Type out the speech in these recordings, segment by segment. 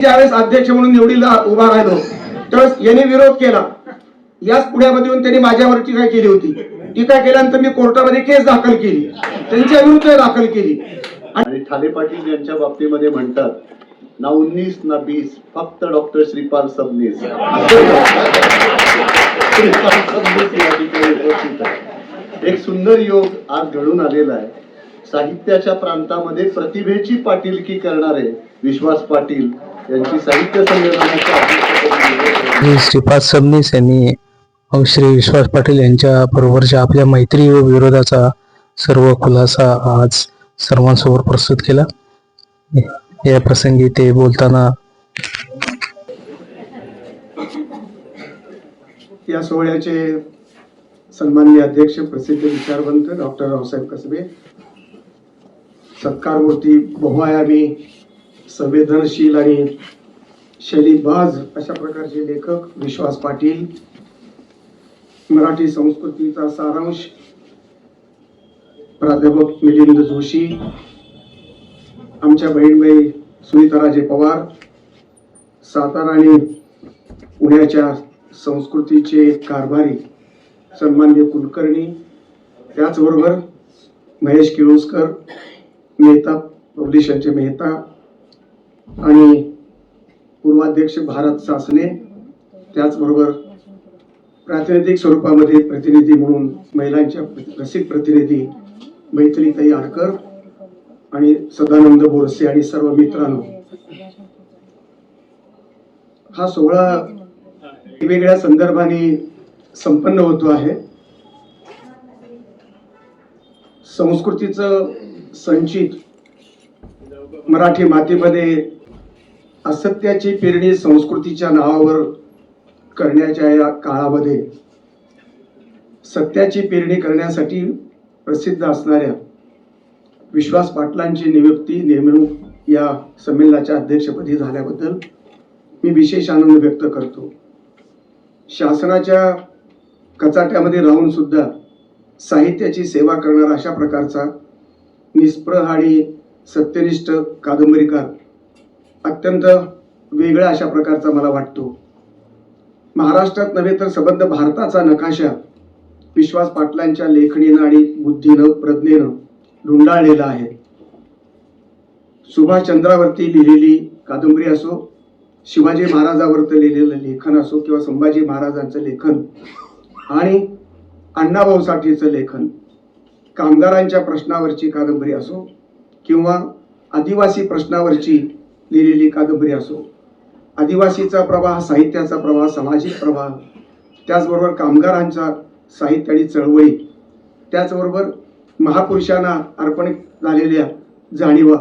ज्यावेळेस अध्यक्ष म्हणून निवडीला उभा राहिलो त्यावेळेस यांनी विरोध केला. याच पुण्यामध्ये येऊन त्यांनी माझ्यावर टीका केली होती. टीका केल्यानंतर मी कोर्टामध्ये केस दाखल केली. त्यांच्या विरुद्ध दाखल केली. आणि ठाले पाटील यांच्या बाबतीमध्ये म्हणतात ना उन्नीस ना बीस फक्त डॉक्टर श्रीपाल सबनीस. श्रीपाल सबनीस या ठिकाणी उपस्थित आहे. एक सुंदर योग आज घडून आलेला आहे. साहित्याच्या प्रांतामध्ये प्रतिभेची पाटीलकी करणारे विश्वास पाटील यांची साहित्य संमेलनाच्या श्रीपाद सबनीस यांनी श्री विश्वास पाटील यांच्या बरोबरच्या आपल्या मैत्री व विरोधाचा सर्व खुलासा आज सर्वांसमोर प्रस्तुत केला. या प्रसंगी ते बोलताना या सोहळ्याचे सन्माननीय अध्यक्ष प्रसिद्ध विचारवंत डॉक्टर रावसाहेब कसबे सत्कारमूर्ती बहुआयामी संवेदनशील आणि शैलीबाज अशा प्रकारचे लेखक विश्वास पाटील. मराठी संस्कृतीचा सारांश प्राध्यापक मिलिंद जोशी. आमच्या बहीणबाई सुनीताराजे पवार. सातारा आणि पुण्याच्या संस्कृतीचे कारभारी सन्मान्य कुलकर्णी. त्याचबरोबर महेश किळोस्कर मेहता पब्लिशरचे मेहता आणि पूर्वाध्यक्ष भारत सासने त्याचबरोबर प्रातिनिधिक स्वरूपामध्ये प्रतिनिधी म्हणून महिलांच्या रसिक प्रतिनिधी मैत्रीताई आडकर आणि सदानंद बोरसे आणि सर्व मित्रांनो. हा सोहळा वेगवेगळ्या संदर्भाने संपन्न होतो आहे. संस्कृतीचं संचित मराठी मातीमध्ये असत्याची पेरणी संस्कृतीच्या नावावर करण्याच्या या काळामध्ये सत्याची पेरणी करण्यासाठी प्रसिद्ध असणाऱ्या विश्वास पाटलांची नियुक्ती नेमणूक या संमेलनाच्या अध्यक्षपदी झाल्याबद्दल मी विशेष आनंद व्यक्त करतो. शासनाच्या कचाट्यामध्ये राहून सुद्धा साहित्याची सेवा करणारा अशा प्रकारचा निष्प्रह आणि सत्यनिष्ठ कादंबरीकार. अत्यंत वेगळा अशा प्रकारचा मला वाटतो. महाराष्ट्रात नव्हे तर संबंध भारताचा नकाशा विश्वास पाटलांच्या लेखणीनं आणि बुद्धीनं प्रज्ञेनं धुंडाळलेला आहे. सुभाषचंद्रावरती लिहिलेली कादंबरी असो शिवाजी महाराजावरती लिहिलेलं लेखन असो किंवा संभाजी महाराजांचं लेखन आणि अण्णाभाऊसाठीचं लेखन कामगारांच्या प्रश्नावरची कादंबरी असो किंवा आदिवासी प्रश्नावरची लिहिलेली कादंबरी असो आदिवासीचा प्रवाह साहित्याचा प्रवाह सामाजिक प्रवाह त्याचबरोबर कामगारांचा साहित्य आणि चळवळी त्याचबरोबर महापुरुषांना अर्पण झालेल्या जाणीवा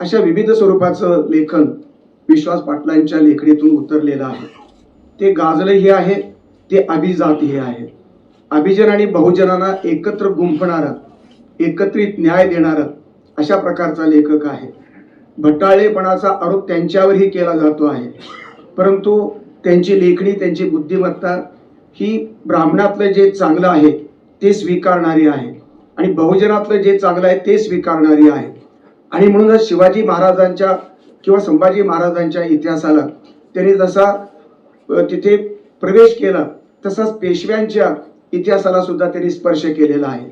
अशा विविध स्वरूपाचं लेखन विश्वास पाटलांच्या लेखणीतून उतरलेलं आहे. ते गाजलंही आहे ते अभिजातही आहे. अभिजन आणि बहुजनांना एकत्र गुंफणारा एकत्रित न्याय देणारं अशा प्रकारचा लेखक आहे. भटाळेपणाचा आरोप त्यांच्यावरही केला जातो आहे. परंतु त्यांची लेखणी त्यांची बुद्धिमत्ता ही ब्राह्मणातलं जे चांगलं आहे ते स्वीकारणारी आहे. आणि बहुजनातलं जे चांगलं आहे ते स्वीकारणारी आहे. आणि म्हणूनच शिवाजी महाराजांच्या किंवा संभाजी महाराजांच्या इतिहासाला त्यांनी जसा तिथे प्रवेश केला तसाच पेशव्यांच्या इतिहासाला सुद्धा त्यांनी स्पर्श केलेला आहे.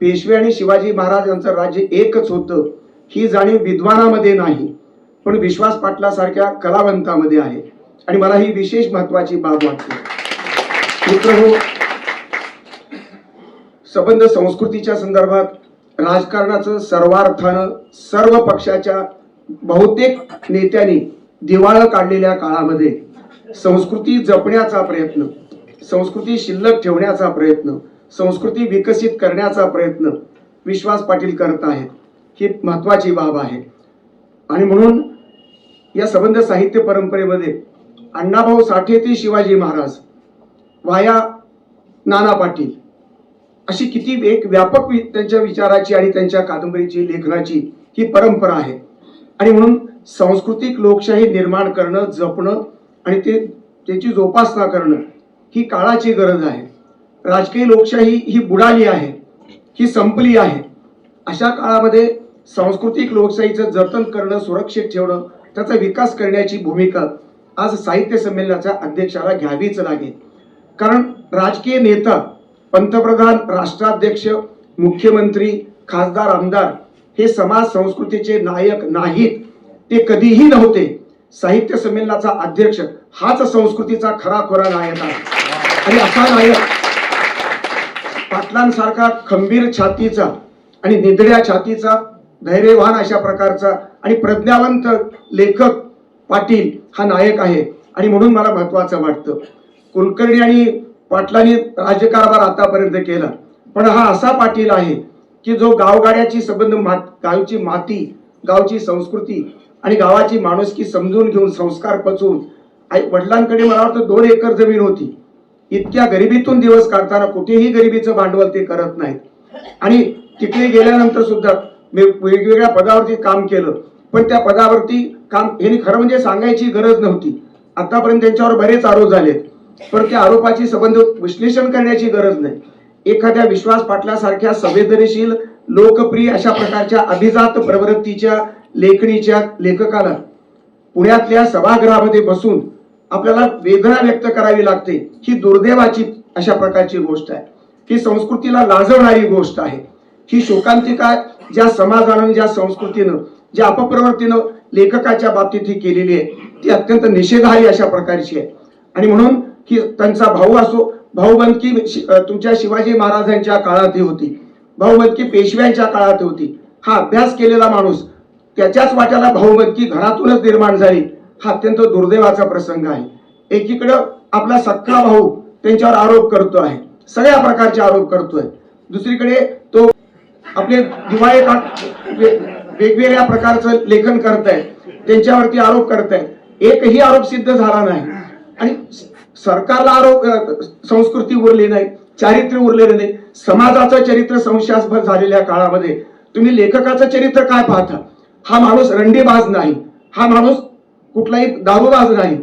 पेशवे आणि शिवाजी महाराज यांचं राज्य एकच होतं ही जाणीव विद्वानामध्ये नाही पण विश्वास पाटलासारख्या कलावंतामध्ये आहे. आणि मला ही विशेष महत्वाची बाब वाटते. मित्र हो संबंध संस्कृतीच्या संदर्भात राजकारणाचं सर्वार्थानं सर्व पक्षाच्या बहुतेक नेत्यांनी दिवाळं काढलेल्या काळामध्ये संस्कृती जपण्याचा प्रयत्न संस्कृती शिल्लक ठेवण्याचा प्रयत्न संस्कृती विकसित करण्याचा प्रयत्न विश्वास पाटील करत आहेत. ही महत्वाची बाब आहे. आणि म्हणून या संबंध साहित्य परंपरेमध्ये अण्णाभाऊ साठे ते शिवाजी महाराज वाया नाना पाटील अशी किती एक व्यापक वि- त्यांच्या विचाराची आणि त्यांच्या कादंबरीची लेखनाची ही परंपरा आहे. आणि म्हणून सांस्कृतिक लोकशाही निर्माण करणं जपणं आणि ते त्याची जोपासना करणं ही काळाची गरज आहे. राजकीय लोकशाही ही बुडाली आहे ही संपली आहे. अशा काळामध्ये सांस्कृतिक लोकशाहीचं जतन करणं सुरक्षित ठेवणं त्याचा विकास करण्याची भूमिका आज साहित्य संमेलनाच्या अध्यक्षाला घ्यावीच लागेल. कारण राजकीय नेता पंतप्रधान राष्ट्राध्यक्ष मुख्यमंत्री खासदार आमदार हे समाज संस्कृतीचे नायक नाहीत. ते कधीही नव्हते. साहित्य संमेलनाचा अध्यक्ष हाच संस्कृतीचा खरा खोरा नायक आहे. आणि असा नायक पाटलांसारखा खंबीर छातीचा आणि निधड्या छातीचा धैर्यवान अशा प्रकारचा आणि प्रज्ञावंत लेखक पाटील हा नायक आहे. आणि म्हणून मला महत्वाचं वाटतं. कुलकर्णी आणि पाटलांनी राज्यकारभार आतापर्यंत केला. पण हा असा पाटील आहे की जो गावगाड्याची संबंध मात गावची माती गावची संस्कृती आणि गावाची माणुसकी समजून घेऊन संस्कार पचवून आई वडिलांकडे मला वाटतं दोन एकर जमीन होती. इतक्या गरिबीतून दिवस काढताना कुठेही गरिबीचं भांडवल ते करत नाहीत. आणि तिकडे गेल्यानंतर सुद्धा मी वेगवेगळ्या पदावरती काम केलं. पण त्या पदावरती काम यांनी खरं म्हणजे सांगायची गरज नव्हती. आतापर्यंत त्यांच्यावर बरेच आरोप झालेत. पण त्या आरोपाची संबंध विश्लेषण करण्याची गरज नाही. एखाद्या विश्वास पाटलासारख्या संवेदनशील लोकप्रिय अशा प्रकारच्या अभिजात प्रवृत्तीच्या लेखणीच्या लेखकाला पुण्यातल्या सभागृहामध्ये बसून आपल्याला वेदना व्यक्त करावी लागते. ही दुर्दैवाची अशा प्रकारची गोष्ट आहे. ही संस्कृतीला लाजवणारी गोष्ट आहे. ही शोकांतिका ज्या समाजानं ज्या संस्कृतीनं ज्या अपप्रवृत्तीनं लेखकाच्या बाबतीत ही केलेली आहे ती अत्यंत निषेधारी अशा प्रकारची आहे. आणि म्हणून की त्यांचा भाऊ असो भाऊबंदकी तुमच्या शिवाजी महाराजांच्या काळात ही होती. भाऊबंदकी पेशव्यांच्या काळात होती. हा अभ्यास केलेला माणूस त्याच्याच वाट्याला भाऊबंदकी घरातूनच निर्माण झाली. हा अत्यंत दुर्दैवाचा प्रसंग आहे. एकीकडं आपला सख्खा भाऊ त्यांच्यावर आरोप करतो आहे. सगळ्या प्रकारचे आरोप करतोय. दुसरीकडे तो आपले दिवाळे वेगवेगळ्या प्रकारचं लेखन करतायत त्यांच्यावरती आरोप करतायत एकही आरोप सिद्ध झाला नाही. आणि सरकारला आरोप संस्कृती उरली नाही चारित्र्य उरलेलं नाही. समाजाचं चरित्र संशयास्पद झालेल्या काळामध्ये तुम्ही लेखकाचं चरित्र काय पाहता? हा माणूस रंडीबाज नाही. हा माणूस कुठलाही दारूबाज नाही.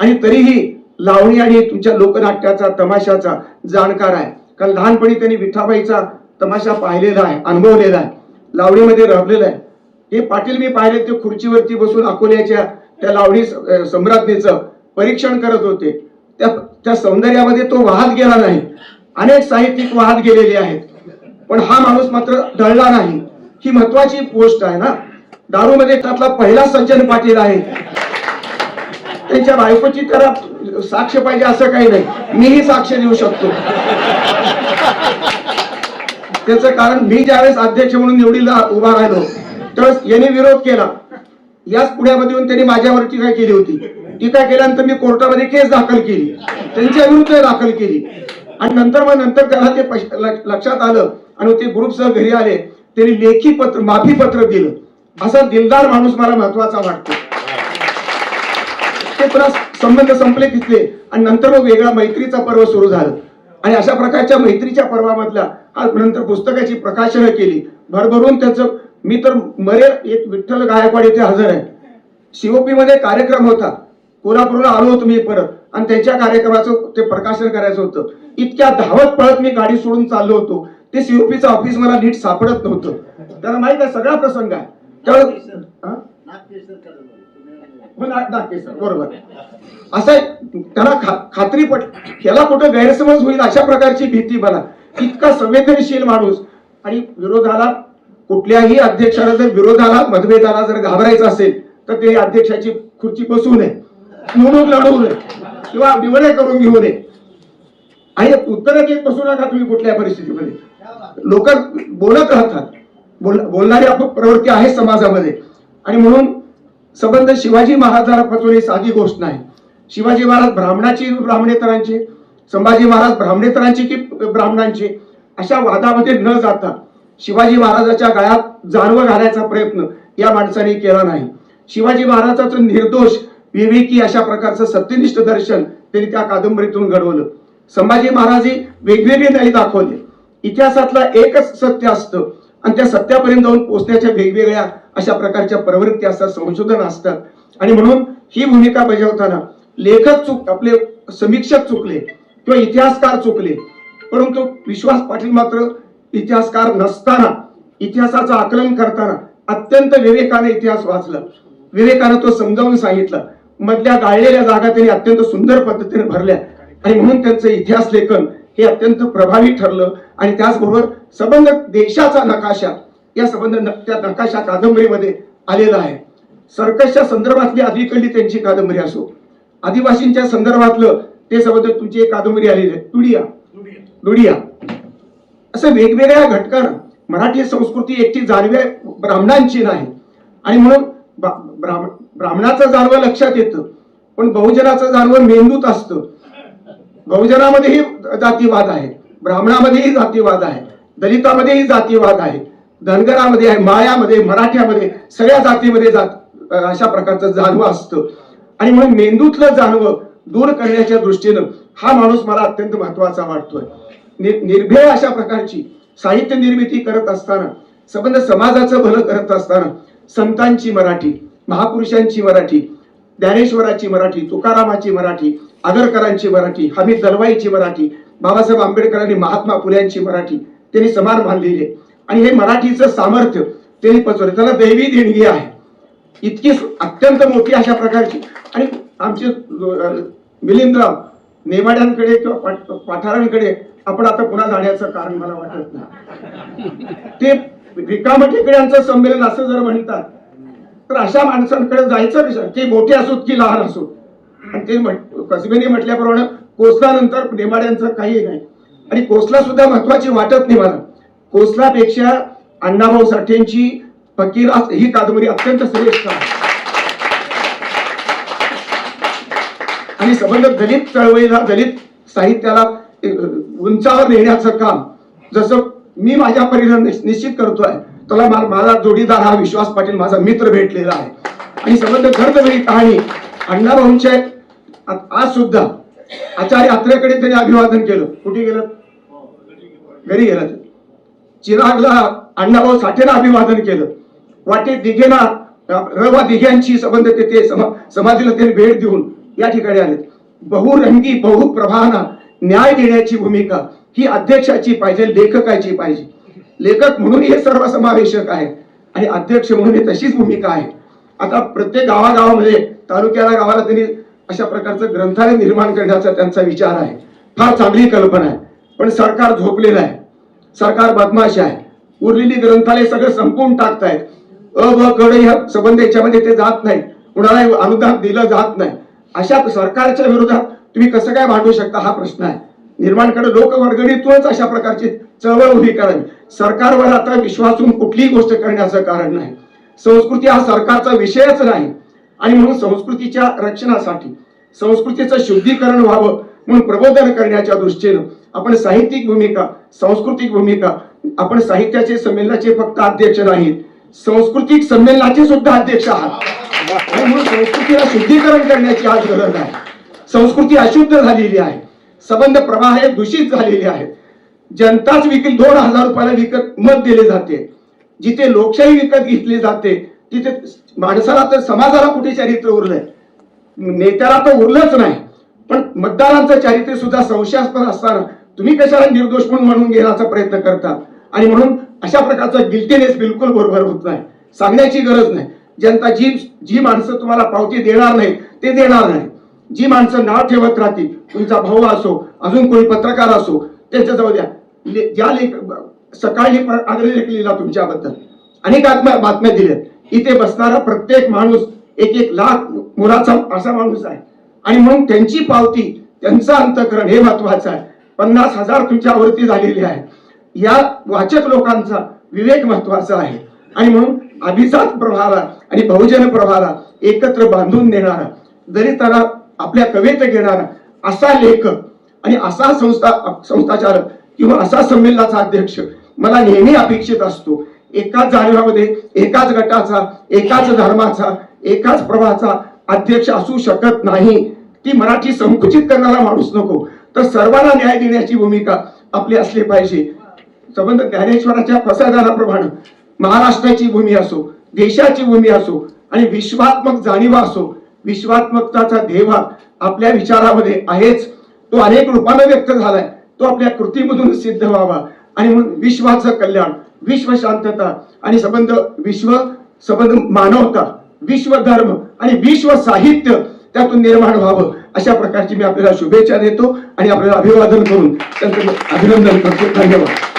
आणि तरीही लावणी आणि तुमच्या लोकनाट्याचा तमाशाचा जाणकार आहे. कारण लहानपणी त्यांनी विठाबाईचा तमाशा पाहिलेला आहे अनुभवलेला आहे. लावणीमध्ये रमलेला आहे. हे पाटील मी पाहिले ते खुर्चीवरती बसून अकोल्याच्या त्या लावणी सम्राज्ञीचं परीक्षण करत होते. त्या त्या सौंदर्यामध्ये तो वाहत गेला नाही. अनेक साहित्यिक वाहत गेलेले आहेत. पण हा माणूस मात्र ढळला नाही. ही महत्वाची गोष्ट आहे ना? दारूमध्ये त्यातला पहिला सज्जन पाटील आहे. त्यांच्या बायकोची तर साक्ष पाहिजे असं काही नाही. मीही साक्ष देऊ शकतो. त्याचं कारण मी ज्यावेळेस अध्यक्ष म्हणून निवडीला उभा राहिलो त्यावेळेस यांनी विरोध केला. याच पुण्यामध्ये येऊन त्यांनी माझ्यावर टीका केली होती. टीका केल्यानंतर मी कोर्टामध्ये केस दाखल केली. त्यांच्या विरुद्ध दाखल केली. आणि नंतर मग नंतर त्याला ते लक्ष- लक्षात आलं आणि ते ग्रुपसह घरी आले. त्यांनी लेखी पत्र माफी पत्र दिलं. असा दिलदार माणूस मला महत्त्वाचा वाटतो. ते पुन्हा संबंध संपले तिथले. आणि नंतर मग वेगळा मैत्रीचा पर्व सुरू झालं. आणि अशा प्रकारच्या मैत्रीच्या पर्वामधल्या आज नंतर पुस्तकाची प्रकाशनं केली. भरभरून त्याचं मी तर मरेल एक विठ्ठल गायकवाड येथे हजर आहे. सीओपी मध्ये कार्यक्रम होता. कोल्हापूरला आलो होतो मी परत. आणि त्यांच्या कार्यक्रमाचं ते प्रकाशन करायचं होतं. इतक्या धावत पळत मी गाडी सोडून चाललो होतो. ते सीओपीचं ऑफिस मला नीट सापडत नव्हतं. त्याला माहीत आहे सगळा प्रसंग आहे. त्यावेळेस बरोबर. असं आहे, त्याला खा- खात्री पट याला कुठं गैरसमज होईल अशा प्रकारची भीती मला इतका संवेदनशील माणूस. आणि विरोधाला कुठल्याही अध्यक्षाला जर विरोधाला मतभेदाला जर घाबरायचं असेल तर ते अध्यक्षाची खुर्ची बसू नये. निवडणूक लढवू नये. किंवा निवडे करून घेऊ नये. आणि उत्तर देत बसू नका तुम्ही कुठल्या परिस्थितीमध्ये. लोक बोलत राहतात. बोल बोलणारी आप- प्रवृत्ती आहे समाजामध्ये. आणि म्हणून संबंध शिवाजी महाराजांपासून ही साधी गोष्ट नाही. शिवाजी महाराज ब्राह्मणाची ब्राह्मणेतरांचे संभाजी महाराज ब्राह्मणेतरांचे की ब्राह्मणांचे अशा वादामध्ये न जाता शिवाजी महाराजाच्या गळ्यात जानवं घालायचा प्रयत्न या माणसाने केला नाही. शिवाजी महाराजाचं निर्दोष विवेकी अशा प्रकारचं सत्यनिष्ठ दर्शन त्यांनी त्या कादंबरीतून घडवलं. संभाजी महाराजही वेगवेगळे नाही दाखवले. इतिहासातला एकच सत्य असतं आणि त्या सत्यापर्यंत जाऊन पोचण्याच्या वेगवेगळ्या अशा प्रकारच्या प्रवृत्ती असतात संशोधन असतात. आणि म्हणून ही भूमिका बजावताना लेखक चुक आपले समीक्षक चुकले किंवा इतिहासकार चुकले परंतु विश्वास पाटील मात्र इतिहासकार नसताना इतिहासाचं आकलन करताना अत्यंत विवेकाने इतिहास वाचला. विवेकानं तो समजावून सांगितला मधल्या गाळलेल्या जागा त्यांनी अत्यंत सुंदर पद्धतीने भरल्या. आणि म्हणून त्यांचं इतिहास लेखन हे अत्यंत प्रभावी ठरलं आणि त्याचबरोबर संबंध देशाचा नकाशा या संबंध त्या नकाशा कादंबरीमध्ये आलेला आहे. सर्कसच्या संदर्भातली अलीकडली त्यांची कादंबरी असो. आदिवासींच्या संदर्भातलं ते संबंध तुमची एक कादंबरी आलेली आहे. टुडिया दुडिया असं वेगवेगळ्या घटकानं मराठी संस्कृती एकटी जाणवे ब्राह्मणांची नाही. आणि म्हणून ब्राह्मणाचं जाणवं लक्षात येतं. पण बहुजनाचं जाणवं मेंदूत असतं. बहुजनामध्येही जातीवाद आहे. ब्राह्मणामध्येही जातीवाद आहे. दलितामध्येही जातीवाद आहे. धनगरामध्ये आहे मायामध्ये मराठ्यामध्ये सगळ्या जातीमध्ये जात अशा प्रकारचं जाणवं असतं. आणि म्हणून मेंदूतलं जाणवं दूर करण्याच्या दृष्टीनं हा माणूस मला अत्यंत महत्त्वाचा वाटतोय. नि- निर्भय अशा प्रकारची साहित्य निर्मिती करत असताना संबंध समाजाचं भलं करत असताना संतांची मराठी महापुरुषांची मराठी ज्ञानेश्वराची मराठी तुकारामाची मराठी आगरकरांची मराठी हमीद दलवाईची मराठी बाबासाहेब आंबेडकरांनी महात्मा फुल्यांची मराठी त्यांनी समान मानलेली आहे आणि हे मराठीचं सामर्थ्य ते पचवलं. त्याला दैवी देणगी आहे. इतकी अत्यंत मोठी अशा प्रकारची. आणि आमचे मिलिंदराव नेमाड्यांकडे किंवा पाठारांकडे आपण आता पुन्हा जाण्याचं कारण मला वाटत नाही. ते रिकाम रिकामटेकड्यांचं संमेलन असं जर म्हणतात तर अशा माणसांकडे जायचं विचार ते मोठे असोत की लहान असोत? आणि ते म्हट- कसबेने म्हटल्याप्रमाणे कोसलानंतर नेमाड्यांचं काही नाही. आणि कोसला सुद्धा महत्वाची वाटत नाही मला. कोसलापेक्षा अण्णाभाऊ साठेंची फकीर ही कादंबरी अत्यंत श्रेष्ठ आहे. आणि संबंध दलित चळवळीला दलित साहित्याला उंचावर नेण्याचं काम जसं मी माझ्या परीनं निश्चित करतोय त्याला माझा जोडीदार हा विश्वास पाटील माझा मित्र भेटलेला आहे. आणि संबंध गर्दवेळी कहाणी अण्णाभाऊंच्या आज सुद्धा आचार्य अत्रेकडे त्यांनी अभिवादन केलं. कुठे गेलं घरी गेलं चिरागला अण्णाभाऊ साठेनं अभिवादन केलं. वाटे दिघेना रवा दिघ्यांची संबंध ते समा- समाधीला त्यांनी भेट देऊन या ठिकाणी आले बहुरंगी बहुप्रभाना न्याय देण्याची भूमिका ही अध्यक्षाची पाहिजे लेखकाची पाहिजे. लेखक म्हणून हे सर्व समावेशक आहे आणि अध्यक्ष म्हणून हे तशीच भूमिका आहे. आता प्रत्येक गावागावामध्ये तालुक्याला गावाला त्यांनी अशा प्रकारचं ग्रंथालय निर्माण करण्याचा त्यांचा विचार आहे. फार चांगली कल्पना आहे. पण सरकार झोपलेलं आहे. सरकार बदमाश आहे. उरलेली ग्रंथालय सगळं संपवून टाकतायत. अ ब कड ह्या संबंध याच्यामध्ये ते जात नाही. कुणाला अनुदान दिलं जात नाही. अशा सरकारच्या विरोधात तुम्ही कसं काय भांडू शकता हा प्रश्न आहे. निर्माणकडे लोकवर्गणीतूनच अशा प्रकारची चळवळ उभी करावी. सरकारवर आता विश्वासून कुठलीही गोष्ट करण्याचं कारण नाही. संस्कृती हा सरकारचा विषयच नाही. आणि म्हणून संस्कृतीच्या रक्षणासाठी संस्कृतीचं शुद्धीकरण व्हावं म्हणून प्रबोधन करण्याच्या दृष्टीनं आपण साहित्यिक भूमिका सांस्कृतिक भूमिका आपण साहित्याचे संमेलनाचे फक्त अध्यक्ष नाहीत सांस्कृतिक संमेलनाचे सुद्धा अध्यक्ष आहात. आणि म्हणून संस्कृतीला शुद्धीकरण करण्याची आज गरज आहे. संस्कृती अशुद्ध झालेली आहे. संबंध प्रवाह हे दूषित झालेले आहेत. जनताच विकत दोन हजार रुपयाला विकत मत दिले जाते. जिथे लोकशाही विकत घेतली जाते तिथे माणसाला तर समाजाला कुठे चारित्र्य उरलंय? नेत्याला तर उरलंच नाही. पण मतदारांचं चारित्र्य सुद्धा संशयास्पद असताना तुम्ही कशाला निर्दोष म्हणून म्हणून घेण्याचा प्रयत्न करता आणि म्हणून अशा प्रकारचा गिल्टीनेस बिलकुल बरोबर होत नाही. सांगण्याची गरज नाही. जनता जी जी माणसं तुम्हाला पावती देणार नाही ते देणार नाही. जी माणसं नाव ठेवत राहतील तुमचा भाऊ असो अजून कोणी पत्रकार असो त्यांच्या जाऊ द्या ज्या लेख सकाळी आग्रह लेख लिहिला तुमच्याबद्दल. अनेक आत्मा बातम्या दिल्यात. इथे बसणारा प्रत्येक माणूस एक एक लाख मुलाचा असा माणूस आहे. आणि म्हणून त्यांची पावती त्यांचं अंतकरण हे महत्वाचं आहे. पन्नास हजार तुमच्यावरती झालेली आहे. या वाचक लोकांचा विवेक महत्त्वाचा आहे. आणि म्हणून अभिजात प्रभाला आणि बहुजन प्रभाला एकत्र बांधून देणारा दलिताला आपल्या कवेत घेणारा असा लेखक आणि असा संस्था संस्थाचारक किंवा असा संमेलनाचा अध्यक्ष मला नेहमी अपेक्षित असतो. एकाच जाणीवामध्ये एकाच गटाचा एकाच धर्माचा एकाच प्रवाहाचा अध्यक्ष असू शकत नाही. ती मराठी संकुचित करणारा माणूस नको. तर सर्वांना न्याय देण्याची भूमिका आपली असली पाहिजे. संबंध ज्ञानेश्वराच्या प्रसादानाप्रमाणे महाराष्ट्राची भूमी असो देशाची भूमी असो आणि विश्वात्मक जाणीवा असो विश्वात्मकताचा देवा आपल्या विचारामध्ये आहेच. तो अनेक रूपाने व्यक्त झालाय. तो आपल्या कृतीमधून सिद्ध व्हावा आणि म्हणून विश्वाचं कल्याण विश्व शांतता आणि संबंध विश्व संबंध मानवता विश्व धर्म आणि विश्व साहित्य त्यातून निर्माण व्हावं अशा प्रकारची मी आपल्याला शुभेच्छा देतो आणि आपल्याला अभिवादन करून त्यांचं अभिनंदन करतो. धन्यवाद.